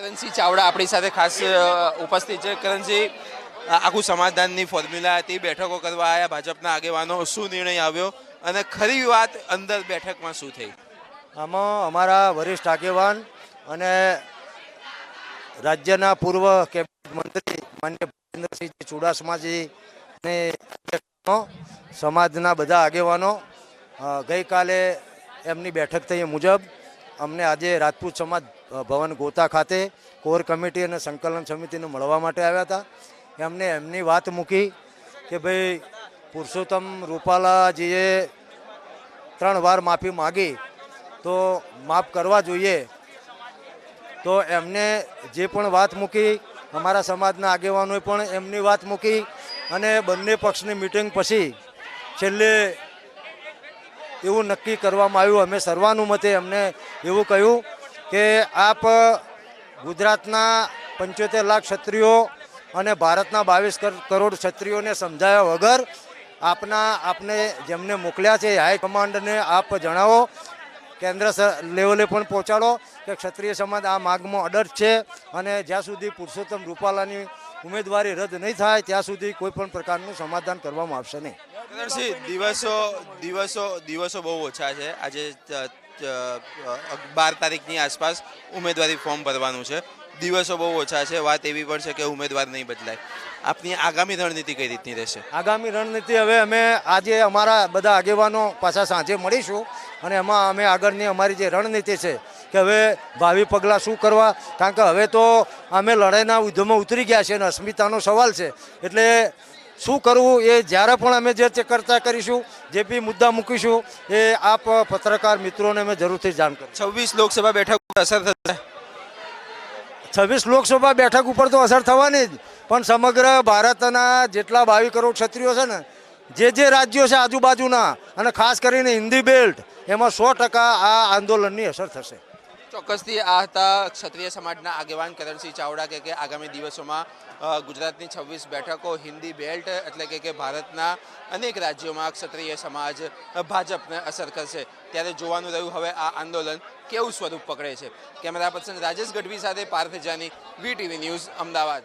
કરણસિંહ ચાવડા આપણી સાથે ખાસ ઉપસ્થિત છે. કરણસિંહ આખું સમાધાનની ફોર્મ્યુલા હતી. બેઠકો કરવા આવ્યા ભાજપના આગેવાનો શું નિર્ણય આવ્યો અને ખરી વાત અંદર બેઠકમાં શું થઈ? આમાં અમારા વરિષ્ઠ આગેવાન અને રાજ્યના પૂર્વ કેબિનેટ મંત્રી માન્ય ભૂપેન્દ્રસિંહ ચુડાસમાજીને સમાજના બધા આગેવાનો ગઈકાલે એમની બેઠક થઈ મુજબ અમને આજે રાજપૂત સમાજ ભવન ગોતા ખાતે કોર કમિટી અને સંકલન સમિતિને મળવા માટે આવ્યા હતા. એમને એમની વાત મૂકી કે ભાઈ પુરુષોત્તમ રૂપાલાજીએ ત્રણ વાર માફી માગી તો માફ કરવા જોઈએ. તો એમને જે પણ વાત મૂકી, અમારા સમાજના આગેવાનોએ પણ એમની વાત મૂકી અને બંને પક્ષની મિટિંગ પછી છેલ્લે એવું નક્કી કરવામાં આવ્યું. અમે સર્વાનુમતે એમને એવું કહ્યું કે આપ ગુજરાતના પંચોતેર લાખ ક્ષત્રિયો અને ભારતના બાવીસ કરોડ ક્ષત્રિયોને સમજાયા વગર આપના, આપને જેમને મોકલ્યા છે હાઈકમાન્ડને આપ જણાવો, કેન્દ્ર લેવલે પણ પહોંચાડો કે ક્ષત્રિય સમાજ આ માગમાં અડર છે અને જ્યાં સુધી પુરુષોત્તમ રૂપાલાની ઉમેદવારી રદ નહીં થાય, ત્યાં સુધી કોઈ પણ પ્રકારનું સમાધાન કરવામાં આવશે નહીં. દિવસો દિવસો દિવસો બહુ ઓછા છે. આજે બાર તારીખની આસપાસ ઉમેદવારી ફોર્મ ભરવાનું છે. દિવસો બહુ ઓછા છે, વાત એવી પણ છે કે ઉમેદવાર નહીં બદલાય. આપની આગામી રણનીતિ કઈ રીતની રહેશે? આગામી રણનીતિ હવે અમે આજે અમારા બધા આગેવાનો પાછા સાંજે મળીશું અને એમાં અમે આગળની અમારી જે રણનીતિ છે કે હવે ભાવિ પગલાં શું કરવા? કારણ કે હવે તો અમે લડાઈના યુદ્ધમાં ઉતરી ગયા છે અને અસ્મિતાનો સવાલ છે. એટલે શું કરવું એ જ્યારે પણ અમે જે ચર્ચા કરીશું જે બી મુદ્દા મૂકીશું એ આપ પત્રકાર મિત્રોને અમે જરૂરથી જાણ કરીશું. છવ્વીસ લોકસભા બેઠક ઉપર અસર થશે. છવ્વીસ લોકસભા બેઠક ઉપર તો અસર થવાની જ પણ સમગ્ર ભારતના જેટલા બાવીસ કરોડ ક્ષત્રિયો છે ને જે જે રાજ્યો છે આજુબાજુના અને ખાસ કરીને હિન્દી બેલ્ટ એમાં સો ટકા આ આંદોલનની અસર થશે. ચોક્કસથી આ હતા ક્ષત્રિય સમાજના આગેવાન કરણસિંહ ચાવડા કે કે આગામી દિવસોમાં ગુજરાતની છવ્વીસ બેઠકો, હિન્દી બેલ્ટ એટલે કે કે ભારતના અનેક રાજ્યોમાં ક્ષત્રિય સમાજ ભાજપને અસર કરશે. ત્યારે જોવાનું રહ્યું હવે આ આંદોલન કેવું સ્વરૂપ પકડે છે. કેમેરા પર્સન રાજેશ ગઢવી સાથે પાર્થ જાની, વીટીવી ન્યૂઝ, અમદાવાદ.